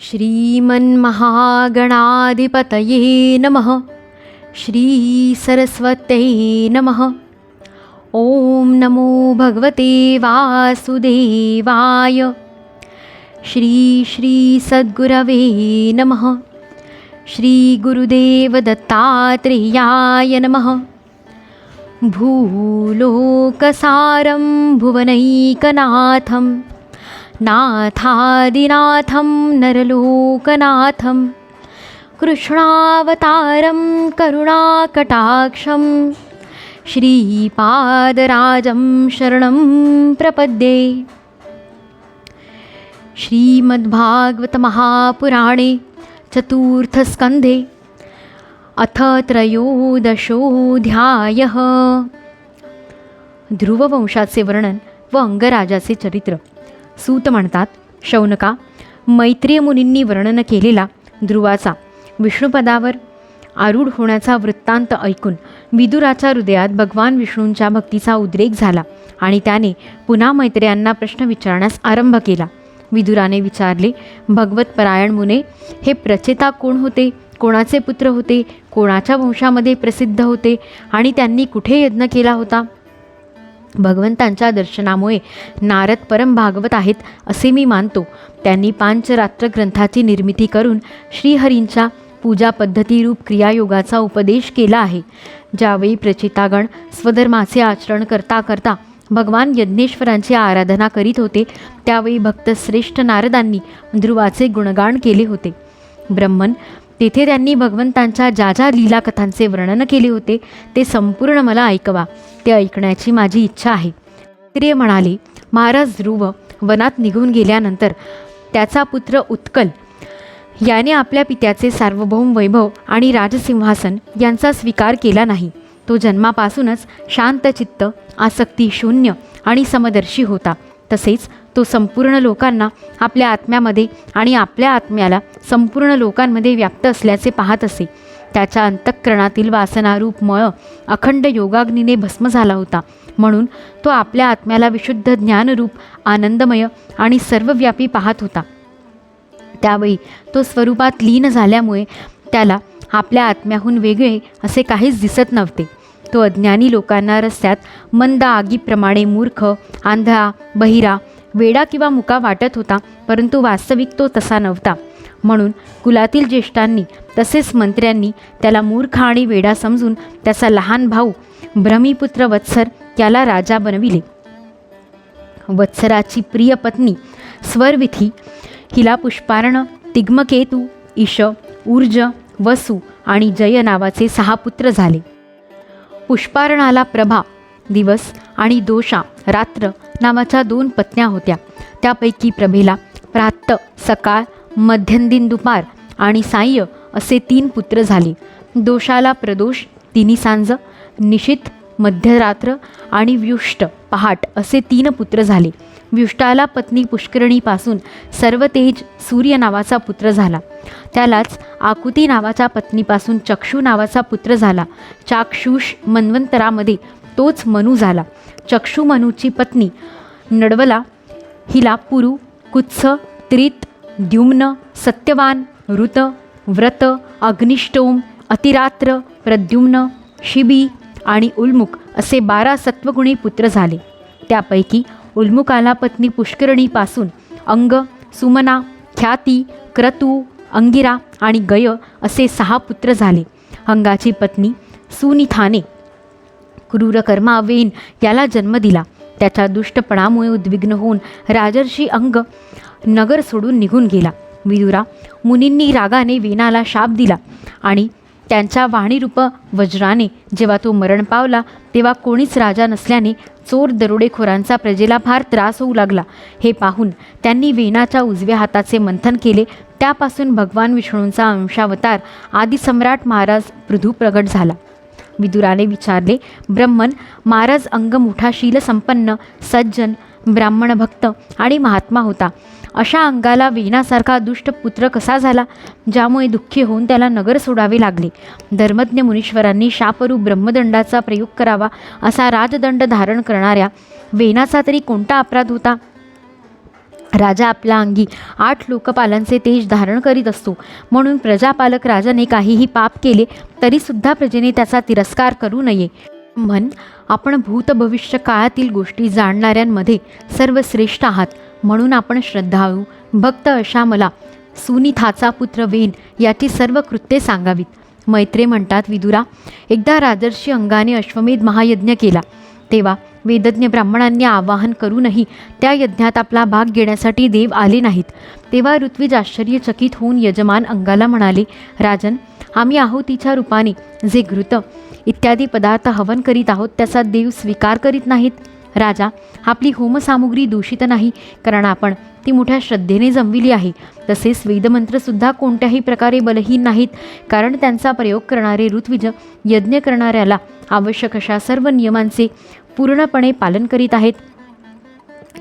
श्रीमन्महागणाधिपतये नमः। श्रीसरस्वत्यै नमः। ॐ नमो भगवते वासुदेवाय। श्री श्री सद्गुरवे नमः। श्रीगुरुदेवदत्तात्रेयाय नमः। भूलोकसारं भुवनैकनाथम् नाथादिनाथं नरलोकनाथं कृष्णावतारं करुणाकटाक्षं श्रीपादराजं शरणं प्रपद्ये। श्रीमद्भागवतमहापुराणे चतुर्थस्कन्धे अथ त्रयोदशोऽध्यायः। ध्रुववंशाचे वर्णन व अंगराजाचे चरित्र। सूत म्हणतात शौनका मैत्रीय मुनींनी वर्णन केलेला ध्रुवाचा विष्णुपदावर आरूढ होण्याचा वृत्तांत ऐकून विदुराच्या हृदयात भगवान विष्णूंच्या भक्तीचा उद्रेक झाला आणि त्याने पुन्हा मैत्र्यांना प्रश्न विचारण्यास आरंभ केला. विदुराने विचारले भगवत परायण मुने हे प्रचेता कोण होते? कोणाचे पुत्र होते? कोणाच्या वंशामध्ये प्रसिद्ध होते? आणि त्यांनी कुठे यज्ञ केला होता? भगवंतांच्या दर्शनामुळे नारद परम भागवत आहेत असे मी मानतो. त्यांनी पांचरात्र ग्रंथाची निर्मिती करून श्रीहरींच्या पूजा पद्धतीरूप क्रियायोगाचा उपदेश केला आहे. ज्यावेळी प्रचितागण स्वधर्माचे आचरण करता करता भगवान यज्ञेश्वरांची आराधना करीत होते त्यावेळी भक्तश्रेष्ठ नारदांनी ध्रुवाचे गुणगान केले होते. ब्रह्मन तेथे त्यांनी भगवंतांच्या ज्या ज्या लीलाकथांचे वर्णन केले होते ते संपूर्ण मला ऐकवा. ते ऐकण्याची माझी इच्छा आहे. त्रिय म्हणाले महाराज ध्रुव वनात निघून गेल्यानंतर त्याचा पुत्र उत्कल याने आपल्या पित्याचे सार्वभौम वैभव आणि राजसिंहासन यांचा स्वीकार केला नाही. तो जन्मापासूनच शांतचित्त आसक्ती शून्य आणि समदर्शी होता. तसेच तो संपूर्ण लोकांना आपल्या आत्म्यामध्ये आणि आपल्या आत्म्याला संपूर्ण लोकांमध्ये व्याप्त असल्याचे पाहत असे. त्याच्या अंतःकरणातील वासनारूप मळ अखंड योगाग्नीने भस्म झाला होता. म्हणून तो आपल्या आत्म्याला विशुद्ध ज्ञानरूप आनंदमय आणि सर्वव्यापी पाहत होता. त्यावेळी तो स्वरूपात लीन झाल्यामुळे त्याला आपल्या आत्म्याहून वेगळे असे काहीच दिसत नव्हते. तो अज्ञानी लोकांना रस्त्यात मंद आगीप्रमाणे मूर्ख आंधळा बहिरा वेडा किंवा मुका वाटत होता परंतु वास्तविक तो तसा नव्हता. म्हणून कुलातील ज्येष्ठांनी तसेच मंत्र्यांनी त्याला मूर्ख आणि वेडा समजून त्याचा लहान भाऊ भ्रमीपुत्र वत्सर त्याला राजा बनविले. वत्सराची प्रिय पत्नी स्वरविथी हिला पुष्पार्ण तिग्मकेतू ईश ऊर्ज वसु आणि जय नावाचे सहा पुत्र झाले. पुष्पारणाला प्रभा दिवस आणि दोषा रात्र नावाच्या दोन पत्न्या होत्या. त्यापैकी प्रभेला प्रात सकाळ मध्यंदिन दुपार आणि साय्य असे तीन पुत्र झाले. दोषाला प्रदोष तिन्ही सांज निशित मध्यरात्र आणि व्युष्ट पहाट असे तीन पुत्र झाले. व्युष्टाला पत्नी पुष्करणीपासून सर्वतेज सूर्य नावाचा पुत्र झाला. त्यालाच आकुती नावाच्या पत्नीपासून चक्षू नावाचा पुत्र झाला. चाक्षुष मन्वंतरामध्ये तोच मनू झाला. चक्षु मनूची पत्नी नडवला हिला पुरु कुत्स त्रित द्युम्न सत्यवान ऋत व्रत अग्निष्टोम अतिरात्र प्रद्युम्न शिबी आणि उल्मुख असे बारा सत्वगुणी पुत्र झाले. त्यापैकी उल्मुखाला पत्नी पुष्करणीपासून अंग सुमना ख्याती क्रतू अंगिरा आणि गय असे सहा पुत्र झाले. अंगाची पत्नी सुनिथाने क्रूरकर्मा वेन याला जन्म दिला. त्याच्या दुष्टपणामुळे उद्विग्न होऊन राजर्षी अंग नगर सोडून निघून गेला. विदुरा मुनींनी रागाने वेनाला शाप दिला आणि त्यांच्या वाणीरूप वज्राने जेव्हा तो मरण पावला तेव्हा कोणीच राजा नसल्याने चोर दरोडेखोरांचा प्रजेला फार त्रास होऊ लागला. हे पाहून त्यांनी वेणाच्या उजव्या हाताचे मंथन केले. त्यापासून भगवान विष्णूंचा अंशावतार आदिसम्राट महाराज पृथू प्रगट झाला. विदुराने विचारले ब्रह्मन महाराज अंग मोठा शीलसंपन्न सज्जन ब्राह्मण भक्त आणि महात्मा होता. अशा अंगाला वेनासारखा दुष्ट पुत्र कसा झाला? ज्यामुळे दुःखी होऊन त्याला नगर सोडावे लागले. धर्मज्ञ मुनीश्वरांनी शापरू ब्रह्मदंडाचा प्रयोग करावा असा राजदंड धारण करणाऱ्या वेनाचा तरी कोणता अपराध होता? राजा आपल्या अंगी आठ लोकपालांचे तेज धारण करीत असतो. म्हणून प्रजापालक राजाने काहीही पाप केले तरीसुद्धा प्रजेने त्याचा तिरस्कार करू नये. म्हण आपण भूत भविष्य काळातील गोष्टी जाणणाऱ्यांमध्ये सर्वश्रेष्ठ आहात. म्हणून आपण श्रद्धाळू भक्त अशा मला सुनिथाचा पुत्र वेन याची सर्व कृत्ये सांगावीत. मैत्रे म्हणतात विदुरा एकदा राजर्षी अंगाने अश्वमेध महायज्ञ केला. तेव्हा वेदज्ञ ब्राह्मणांनी आवाहन करूनही त्या यज्ञात आपला भाग घेण्यासाठी देव आले नाहीत. तेव्हा ऋत्विज आश्चर्यचकित होऊन यजमान अंगाला म्हणाले राजन आम्ही आहुतीच्या रूपाने. जे घृत इत्यादी पदार्थ हवन करीत आहोत त्याचा देव स्वीकार करीत नाहीत. राजा आपली होमसामुग्री दूषित नाही कारण आपण ती मोठ्या श्रद्धेने जमविली आहे. तसेच वेदमंत्रसुद्धा कोणत्याही प्रकारे बलहीन नाहीत कारण त्यांचा प्रयोग करणारे ऋत्विज यज्ञ करणाऱ्याला आवश्यक अशा सर्व नियमांचे पूर्णपणे पालन करीत आहेत.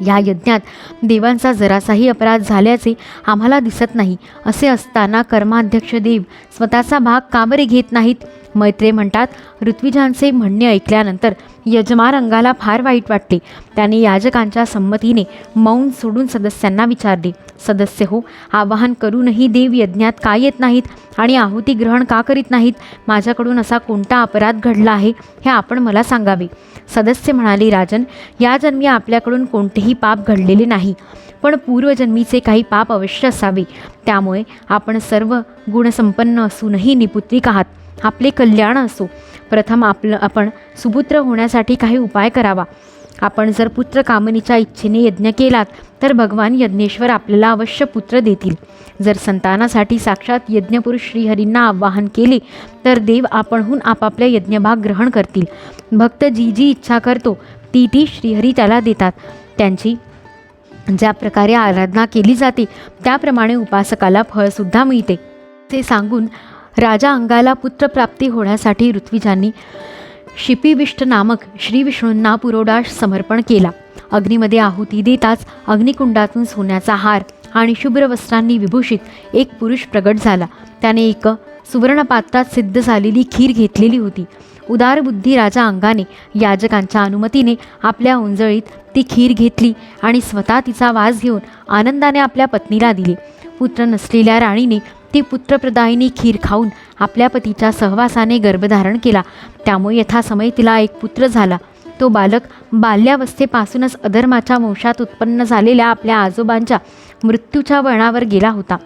या यज्ञात देवांचा जरासाही अपराध झाल्याचे आम्हाला दिसत नाही असे असताना कर्माध्यक्ष देव स्वतःचा भाग का बरे घेत नाहीत? मैत्रे म्हणतात ऋत्विजांचे म्हणणे ऐकल्यानंतर यजमारंगाला फार वाईट वाटले. त्याने याजकांच्या संमतीने मौन सोडून सदस्यांना विचारले. सदस्य हो आवाहन करूनही देव यज्ञात का येत नाहीत आणि आहुती ग्रहण का करीत नाहीत? माझ्याकडून असा कोणता अपराध घडला आहे? हे आपण मला सांगावे. सदस्य म्हणाले राजन या जन्मी आपल्याकडून कोणतेही पाप घडलेले नाही. पण पूर्वजन्मीचे काही पाप अवश्य असावे. त्यामुळे आपण सर्व गुणसंपन्न असूनही निपुत्रिक आहात. आपले कल्याण असो. प्रथम आपलं आपण सुपुत्र होण्यासाठी काही उपाय करावा. आपण जर पुत्र कामनीच्या इच्छेने यज्ञ केलात तर भगवान यज्ञेश्वर आपल्याला अवश्य पुत्र देतील. जर संतानासाठी साक्षात यज्ञपुरुष श्रीहरींना आवाहन केले तर देव आपणहून आपापल्या यज्ञभाग ग्रहण करतील. भक्त जी जी इच्छा करतो ती ती श्रीहरी त्याला देतात. त्यांची ज्या प्रकारे आराधना केली जाते त्याप्रमाणे उपासकाला फळसुद्धा मिळते. ते सांगून राजा अंगाला पुत्रप्राप्ती होण्यासाठी ऋत्विजांनी शिपिविष्ट नामक श्री विष्णूंना पुरोडाश समर्पण केला. अग्नीमध्ये आहुती देताच अग्निकुंडातून सोन्याचा हार आणि शुभ्र वस्त्रांनी विभूषित एक पुरुष प्रगट झाला. त्याने एक सुवर्णपात्रात सिद्ध झालेली खीर घेतलेली होती. उदारबुद्धी राजा अंगाने याजकांच्या अनुमतीने आपल्या उंजळीत ती खीर घेतली आणि स्वतः तिचा वास घेऊन आनंदाने आपल्या पत्नीला दिली. पुत्र नसलेल्या राणीने ती पुत्रप्रदायिनी खीर खाऊन आपल्या पतीच्या सहवासाने गर्भधारण केला. त्यामुळे यथासमय तिला एक पुत्र झाला. तो बालक बाल्यावस्थेपासूनच अधर्माच्या वंशात उत्पन्न झालेल्या आपल्या आजोबांच्या मृत्यूच्या वळणावर गेला होता.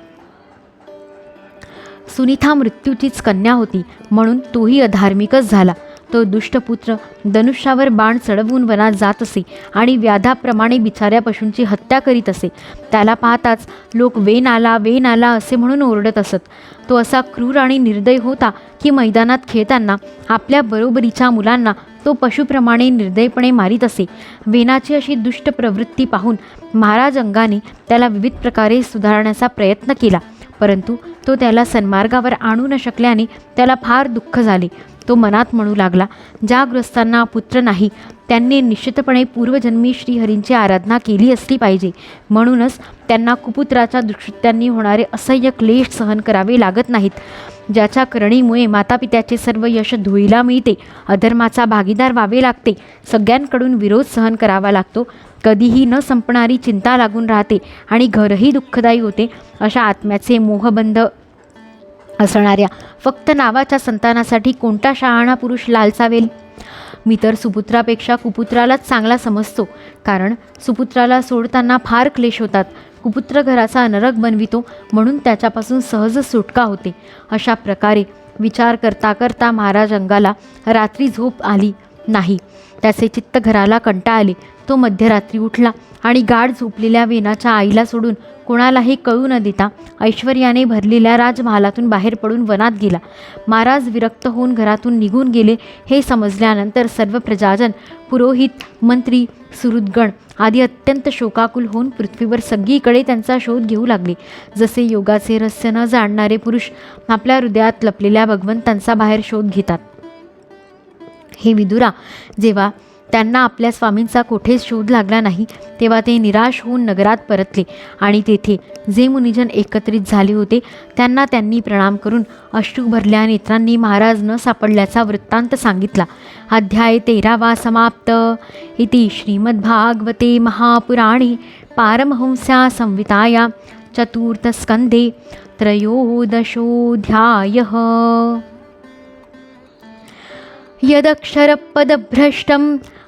सुनीता मृत्यूचीच कन्या होती म्हणून तोही अधार्मिकच झाला. तो दुष्टपुत्र धनुष्यावर बाण चढवून वनात जात असे आणि व्याधाप्रमाणे बिचाऱ्या पशूंची हत्या करीत असे. त्याला पाहताच लोक वेन आला वेन आला असे म्हणून ओरडत असत. तो असा क्रूर आणि निर्दय होता की मैदानात खेळताना आपल्या बरोबरीच्या मुलांना तो पशुप्रमाणे निर्दयपणे मारीत असे. वेनाची अशी दुष्ट प्रवृत्ती पाहून महाराज अंगाने त्याला विविध प्रकारे सुधारण्याचा प्रयत्न केला. परंतु तो त्याला सन्मार्गावर आणू न शकल्याने त्याला फार दुःख झाले. तो मनात म्हणू लागला ज्या ग्रस्तांना पुत्र नाही त्यांनी निश्चितपणे पूर्वजन्मी श्रीहरींची आराधना केली असली पाहिजे. म्हणूनच त्यांना कुपुत्राच्या दुष्कृत्यांनी होणारे असह्य क्लेश सहन करावे लागत नाहीत. ज्याच्या करणीमुळे मातापित्याचे सर्व यश धुईला मिळते अधर्माचा भागीदार व्हावे लागते. सगळ्यांकडून विरोध सहन करावा लागतो. कधीही न संपणारी चिंता लागून राहते आणि घरही दुःखदायी होते अशा आत्म्याचे मोहबंध असणाऱ्या फक्त नावाच्या संतानासाठी कोणता शहाणा पुरुष लालचावेल मी तर सुपुत्रापेक्षा कुपुत्रालाच चांगला समजतो कारण सुपुत्राला सोडताना फार क्लेश होतात. कुपुत्र घराचा नरक बनवितो म्हणून त्याच्यापासून सहज सुटका होते. अशा प्रकारे विचार करता करता महाराज अंगाला रात्री झोप आली नाही. त्याचे चित्त घराला कंटाळले. तो मध्यरात्री उठला आणि गाढ झोपलेल्या वेनाच्या आईला सोडून कोणालाही कळू न देता ऐश्वर्याने भरलेल्या राजमहालातून बाहेर पडून वनात गेला. महाराज विरक्त होऊन घरातून निघून गेले हे समजल्यानंतर सर्व प्रजाजन पुरोहित मंत्री सुहृदगण आदी अत्यंत शोकाकुल होऊन पृथ्वीवर सगळीकडे त्यांचा शोध घेऊ लागले. जसे योगाचे रहस्य न जाणणारे पुरुष आपल्या हृदयात लपलेल्या भगवंतांचा बाहेर शोध घेतात. हे विदुरा जेव्हा त्यांना आपल्या स्वामींचा कोठेच शोध लागला नाही तेव्हा ते निराश होऊन नगरात परतले आणि तेथे जे मुनिजन एकत्रित झाले होते त्यांना त्यांनी प्रणाम करून अश्रू भरल्या नेत्रांनी महाराज न सापडल्याचा वृत्तांत सांगितला. अध्याय तेरावा समाप्त. इति श्रीमद्भागवते महापुराणे पारमहंस्या संविताया चतुर्थस्कंदे त्रयोदशोऽध्यायः. यदक्षरपदभ्रष्टं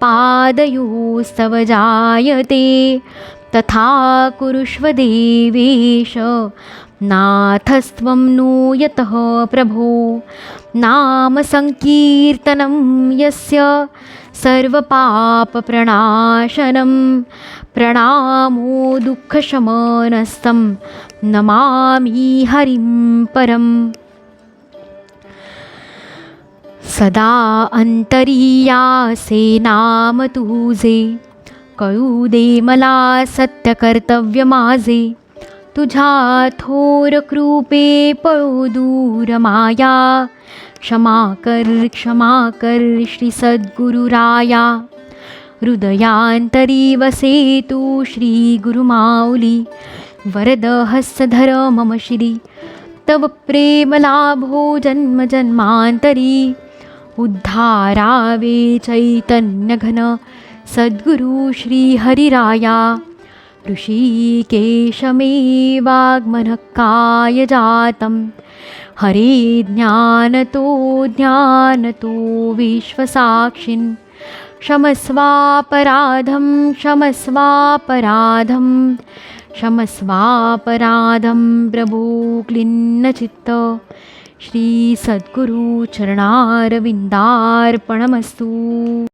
पादयोस्तव जायते तथा कुरुष्व देवेश नाथस्त्वं नो यतः प्रभो नामसङ्कीर्तनं यस्य सर्वपापप्रणाशनं प्रणामो दुःखशमनस्तं नमामि हरिं परम्। सदा अंतरियासे नाम तुझे. कळू दे मला सत्य कर्तव्य माझे. तुझ्या थोर कृपे पळू दूर माया. क्षमा कर क्षमा कर श्री सद्गुरुराया हृदयांतरी वसे तू श्री गुरुमाऊली वरद हस्तधर मम श्री. तव प्रेमलाभो जन्म जन्मांतरी. उद्धारावे चैतन्यघन सद्गुरु श्रीहरिराया। ऋषिकेशमे वाग्मनः काय जातं हरे ज्ञानतो ज्ञानतो विश्वसाक्षिन्। क्षमस्वापराधं क्षमस्वापराधं। क्षमस्वापराधं प्रभो क्लिन्नचित्त श्री सद्गुरु चरणारविंदार्पणमस्तू.